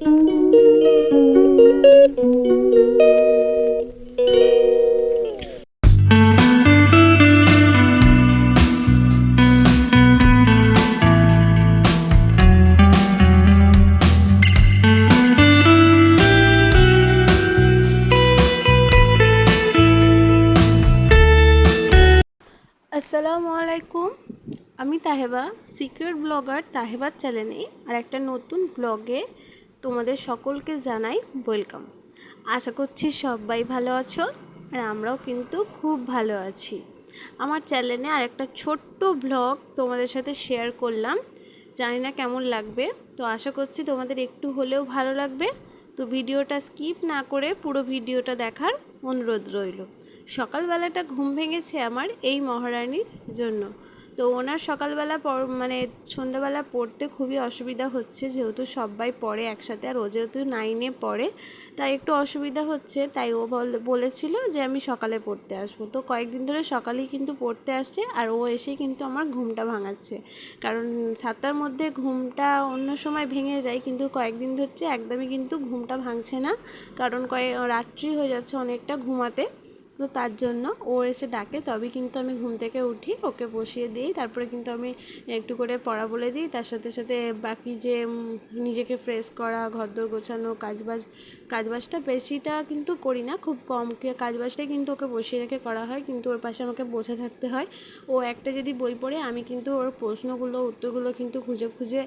আসসালামু আলাইকুম। আমি তাহেবা সিক্রেট ব্লগার তাহেবার চ্যানেলে আর একটা নতুন ব্লগে তোমাদের সকলকে জানাই ওয়েলকাম আশা করছি সবাই ভালো আছো আর আমরাও কিন্তু খুব ভালো আছি। আমার চ্যানেলে আর একটা ছোট্ট ব্লগ তোমাদের সাথে শেয়ার করলাম। জানি না কেমন লাগবে, তো আশা করছি তোমাদের একটু হলেও ভালো লাগবে। তো ভিডিওটা স্কিপ না করে পুরো ভিডিওটা দেখার অনুরোধ রইল। সকালবেলাটা ঘুম ভেঙেছে আমার এই মহারানীর জন্য। তো ওনার সকালবেলা মানে সন্ধ্যাবেলা পড়তে খুবই অসুবিধা হচ্ছে, যেহেতু সবাই পড়ে একসাথে আর ও যেহেতু নাইনে পড়ে, তাই একটু অসুবিধা হচ্ছে, তাই ও বলেছিল যে আমি সকালে পড়তে আসব। তো কয়েকদিন ধরে সকালেই কিন্তু পড়তে আসছে আর ও এসেই কিন্তু আমার ঘুমটা ভাঙাচ্ছে। কারণ সাতটার মধ্যে ঘুমটা অন্য সময় ভেঙে যায়, কিন্তু কয়েকদিন ধরছে একদমই কিন্তু ঘুমটা ভাঙছে না। কারণ কয়েক রাত্রি হয়ে যাচ্ছে অনেকটা ঘুমাতে। তো তার জন্য ও এসে ডাকে তবে কিন্তু আমি ঘুম থেকে উঠি, ওকে বসিয়ে দিই, তারপরে কিন্তু আমি একটু করে পড়া বলে দিই, তার সাথে সাথে বাকি যে নিজেকে ফ্রেশ করা, ঘরদোর গোছানো, কাজবাজ, কাজবাজটা বেশিটা কিন্তু করি না, খুব কম কাজবাজটাই কিন্তু ওকে বসিয়ে রেখে করা হয়, কিন্তু ওর পাশে আমাকে বসে থাকতে হয়। ও একটা যদি বই পড়ে, আমি কিন্তু ওর প্রশ্নগুলো, উত্তরগুলো কিন্তু খুঁজে খুঁজে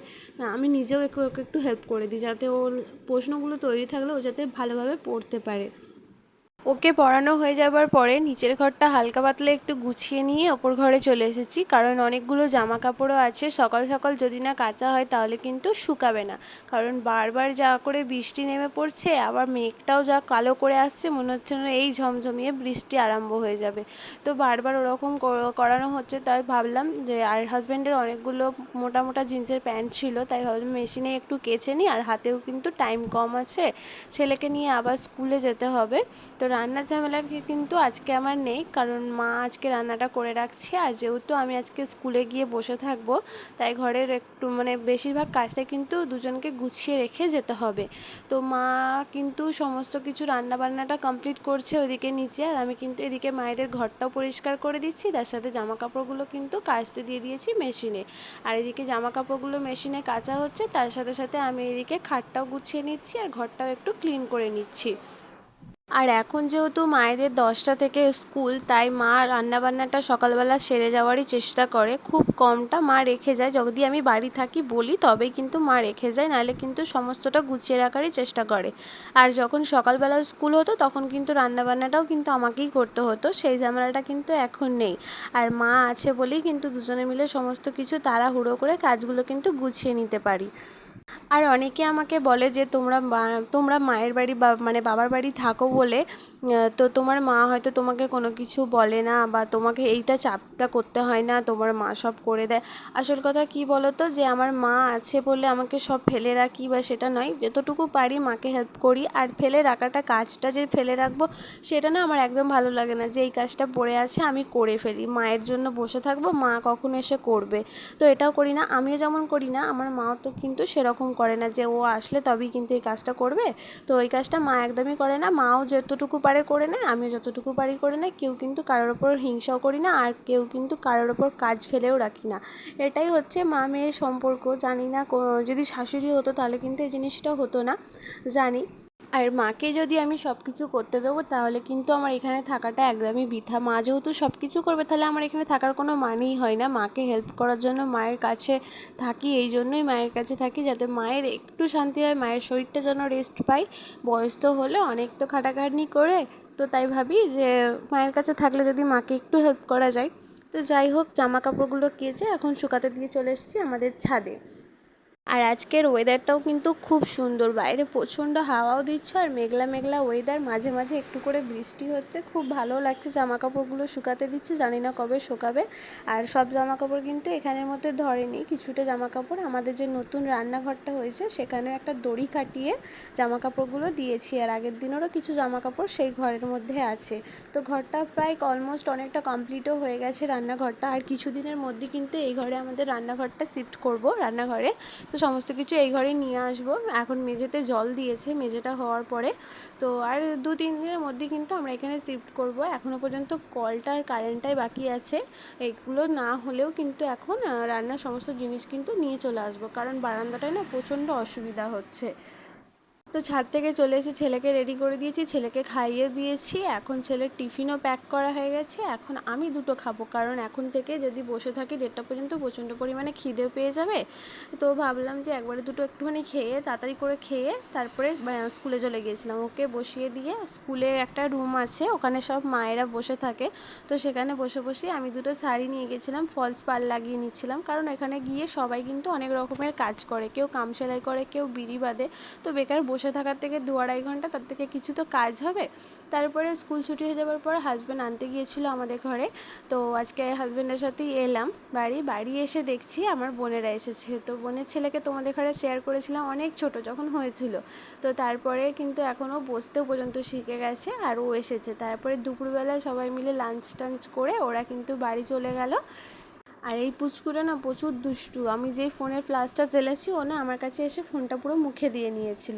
আমি নিজেও একটু, ওকে একটু হেল্প করে দিই, যাতে ওর প্রশ্নগুলো তৈরি থাকলে ও যাতে ভালোভাবে পড়তে পারে। ওকে পড়ানো হয়ে যাবার পরে নিচের ঘরটা হালকা পাতলা একটু গুছিয়ে নিয়ে ওপর ঘরে চলে এসেছি। কারণ অনেকগুলো জামা কাপড়ও আছে। সকাল সকাল যদি না কাঁচা হয় তাহলে কিন্তু শুকাবে না। কারণ বারবার যা করে বৃষ্টি নেমে পড়ছে, আবার মেঘটাও যা কালো করে আসছে, মনে হচ্ছে না এই ঝমঝমিয়ে বৃষ্টি আরম্ভ হয়ে যাবে। তো বারবার ওরকম করানো হচ্ছে তাই ভাবলাম যে, আর হাজব্যান্ডের অনেকগুলো মোটা মোটা জিন্সের প্যান্ট ছিল, তাই ভাবলাম মেশিনে একটু কেচে নিই। আর হাতেও কিন্তু টাইম কম আছে। ছেলেকে নিয়ে আবার স্কুলে যেতে হবে। তো রান্নার ঝামেলার কিন্তু আজকে আমার নেই, কারণ মা আজকে রান্নাটা করে রাখছে। আর যেহেতু আমি আজকে স্কুলে গিয়ে বসে থাকব, তাই ঘরের একটু মানে বেশিরভাগ কাজটা কিন্তু দুজনকে গুছিয়ে রেখে যেতে হবে। তো মা কিন্তু সমস্ত কিছু রান্না বান্নাটা কমপ্লিট করছে ওদিকে নিচে, আর আমি কিন্তু এদিকে মায়েদের ঘরটাও পরিষ্কার করে দিচ্ছি, তার সাথে জামা কাপড়গুলো কিন্তু কাচতে দিয়ে দিয়েছি মেশিনে। আর এদিকে জামা কাপড়গুলো মেশিনে কাচা হচ্ছে, তার সাথে সাথে আমি এদিকে খাটটাও গুছিয়ে নিচ্ছি, আর ঘরটাও একটু ক্লিন করে নিচ্ছি। আর এখন যেহেতু মায়েদের দশটা থেকে স্কুল, তাই মা রান্নাবান্নাটা সকালবেলা সেরে যাওয়ারই চেষ্টা করে। খুব কমটা মা রেখে যায়। যদি আমি বাড়ি থাকি বলি, তবেই কিন্তু মা রেখে যায়, নাহলে কিন্তু সমস্তটা গুছিয়ে রাখারই চেষ্টা করে। আর যখন সকালবেলা স্কুল হতো, তখন কিন্তু রান্নাবান্নাটাও কিন্তু আমাকেই করতে হতো। সেই ঝামেলাটা কিন্তু এখন নেই। আর মা আছে বলেই কিন্তু দুজনে মিলে সমস্ত কিছু তাড়াহুড়ো করে কাজগুলো কিন্তু গুছিয়ে নিতে পারি। আর অনেকে আমাকে বলে যে, তোমরা তোমরা মায়ের বাড়ি বা মানে বাবার বাড়ি থাকো বলে তো তোমার মা হয়তো তোমাকে কোনো কিছু বলে না বা তোমাকে এইটা চাপটা করতে হয় না, তোমার মা সব করে দেয়। আসল কথা কি বলো তো যে, আমার মা আছে বলে আমাকে সব ফেলে রাখি বা সেটা নয়, যতটুকু পারি মাকে হেল্প করি। আর ফেলে রাখাটা, কাজটা যে ফেলে রাখব, সেটা না আমার একদম ভালো লাগে না। যে এই কাজটা পড়ে আছে, আমি করে ফেলি। মায়ের জন্য বসে থাকব, মা কখন এসে করবে। তো এটাও করি না। আমিও যেমন করি না, আমার মাও তো কিন্তু সেরকম করে না যে ও আসলে তবেই কিন্তু এই কাজটা করবে। তো ওই কাজটা মা একদমই করে না। মাও যতটুকু পারে করে নেয়, আমিও যতটুকু পারি করে নেয়। কেউ কিন্তু কারোর ওপর হিংসাও করি না, আর কেউ কিন্তু কারোর ওপর কাজ ফেলেও রাখি না। এটাই হচ্ছে মা মেয়ের সম্পর্ক। জানি না যদি শাশুড়ি হতো তাহলে কিন্তু এই জিনিসটা হতো না। জানি। আর মাকে যদি আমি সব কিছু করতে দেবো, তাহলে কিন্তু আমার এখানে থাকাটা একদমই বৃথা। মা যেহেতু সব কিছু করবে, তাহলে আমার এখানে থাকার কোনো মানেই হয় না। মাকে হেল্প করার জন্য মায়ের কাছে থাকি, এই জন্যই মায়ের কাছে থাকি, যাতে মায়ের একটু শান্তি হয়, মায়ের শরীরটা যেন রেস্ট পাই। বয়স তো হলে, অনেক তো খাটাখাটনি করে, তো তাই ভাবি যে মায়ের কাছে থাকলে যদি মাকে একটু হেল্প করা যায়। তো যাই হোক জামা কাপড়গুলো কেচে এখন শুকাতে দিয়ে চলে এসেছি আমাদের ছাদে। আর আজকের ওয়েদারটাও কিন্তু খুব সুন্দর। বাইরে প্রচণ্ড হাওয়াও দিচ্ছে আর মেঘলা মেঘলা ওয়েদার মাঝে মাঝে একটু করে বৃষ্টি হচ্ছে। খুব ভালো লাগছে জামা কাপড়গুলো শুকাতে দিচ্ছে, জানি না কবে শুকাবে। আর সব জামা কাপড় কিন্তু এখানের মধ্যে ধরেনি, কিছুটা জামা কাপড় আমাদের যে নতুন রান্নাঘরটা হয়েছে, সেখানে একটা দড়ি কাটিয়ে জামা কাপড়গুলো দিয়েছি। আর আগের দিনেরও কিছু জামা কাপড় সেই ঘরের মধ্যে আছে। তো ঘরটা প্রায় অলমোস্ট অনেকটা কমপ্লিটও হয়ে গেছে রান্নাঘরটা। আর কিছুদিনের মধ্যে কিন্তু এই ঘরে আমাদের রান্নাঘরটা শিফট করব, রান্নাঘরে। তো সমস্ত কিছু এই ঘরে নিয়ে আসব। এখন মেঝেতে জল দিয়েছে, মেঝেটা হওয়ার পরে। তো আর দু, তিন দিনের মধ্যে কিন্তু আমরা এখানে শিফট করব। এখনও পর্যন্ত কলটা আর কারেন্টটাই বাকি আছে। এগুলো না হলেও কিন্তু এখন রান্নার সমস্ত জিনিস কিন্তু নিয়ে চলে আসব। কারণ বারান্দাটায় না প্রচণ্ড অসুবিধা হচ্ছে। তো ছাদ থেকে চলে এসে ছেলেকে রেডি করে দিয়েছি, ছেলেকে খাইয়ে দিয়েছি। এখন ছেলের টিফিনও প্যাক করা হয়ে গেছে। এখন আমি দুটো খাব, কারণ এখন থেকে যদি বসে থাকি দেড়টা পর্যন্ত প্রচণ্ড পরিমাণে খিদেও পেয়ে যাবে। তো ভাবলাম যে একবারে দুটো একটুখানি খেয়ে, তাড়াতাড়ি করে খেয়ে তারপরে স্কুলে চলে গিয়েছিলাম। ওকে বসিয়ে দিয়ে স্কুলে একটা রুম আছে, ওখানে সব মায়েরা বসে থাকে। তো সেখানে বসে বসে আমি দুটো শাড়ি নিয়ে গেছিলাম ফলস পাল লাগিয়ে নিচ্ছিলাম। কারণ এখানে গিয়ে সবাই কিন্তু অনেক রকমের কাজ করে। কেউ কাম সেলাই করে, কেউ বিড়ি বাঁধে তো বেকার বসে থাকার থেকে দু আড়াই ঘণ্টা তার থেকে কিছু তো কাজ হবে। তারপরে স্কুল ছুটি হয়ে যাওয়ার পর হাজব্যান্ড আনতে গিয়েছিল আমাদের ঘরে। তো আজকে হাজব্যান্ডের সাথেই এলাম বাড়ি। বাড়ি এসে দেখছি আমার বোনেরা এসেছে। তো বোনের ছেলেকে তোমাদের ঘরে শেয়ার করেছিলাম, অনেক ছোট যখন হয়েছিল। তো তারপরে কিন্তু এখনও বসতেও পর্যন্ত শিখে গেছে আর ও এসেছে। তারপরে দুপুরবেলা সবাই মিলে লাঞ্চ টাঞ্চ করে ওরা কিন্তু বাড়ি চলে গেল। আর এই পুচকুটা না প্রচুর দুষ্টু। আমি যেই ফোনের ফ্লাশটা জ্বেলেছি, ও না আমার কাছে এসে ফোনটা পুরো মুখে দিয়ে নিয়েছিল।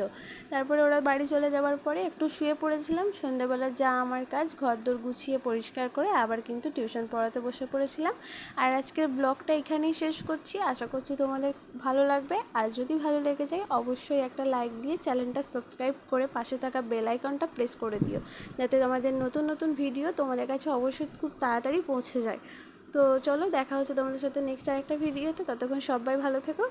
তারপরে ওরা বাড়ি চলে যাওয়ার পরে একটু শুয়ে পড়েছিলাম, সন্ধ্যাবেলা যা আমার কাজ ঘর দোর গুছিয়ে পরিষ্কার করে আবার কিন্তু টিউশন পড়াতে বসে পড়েছিলাম। আর আজকের ব্লগটা এখানেই শেষ করছি। আশা করছি তোমাদের ভালো লাগবে। আর যদি ভালো লেগে যায়, অবশ্যই একটা লাইক দিয়ে চ্যানেলটা সাবস্ক্রাইব করে পাশে থাকা বেল আইকনটা প্রেস করে দিও, যাতে তোমাদের নতুন নতুন ভিডিও তোমাদের কাছে অবশ্যই খুব তাড়াতাড়ি পৌঁছে যায়। তো চলো দেখা হচ্ছে তোমাদের সাথে নেক্সট আরেকটা ভিডিওতে ততক্ষণ সবাই ভালো থেকো।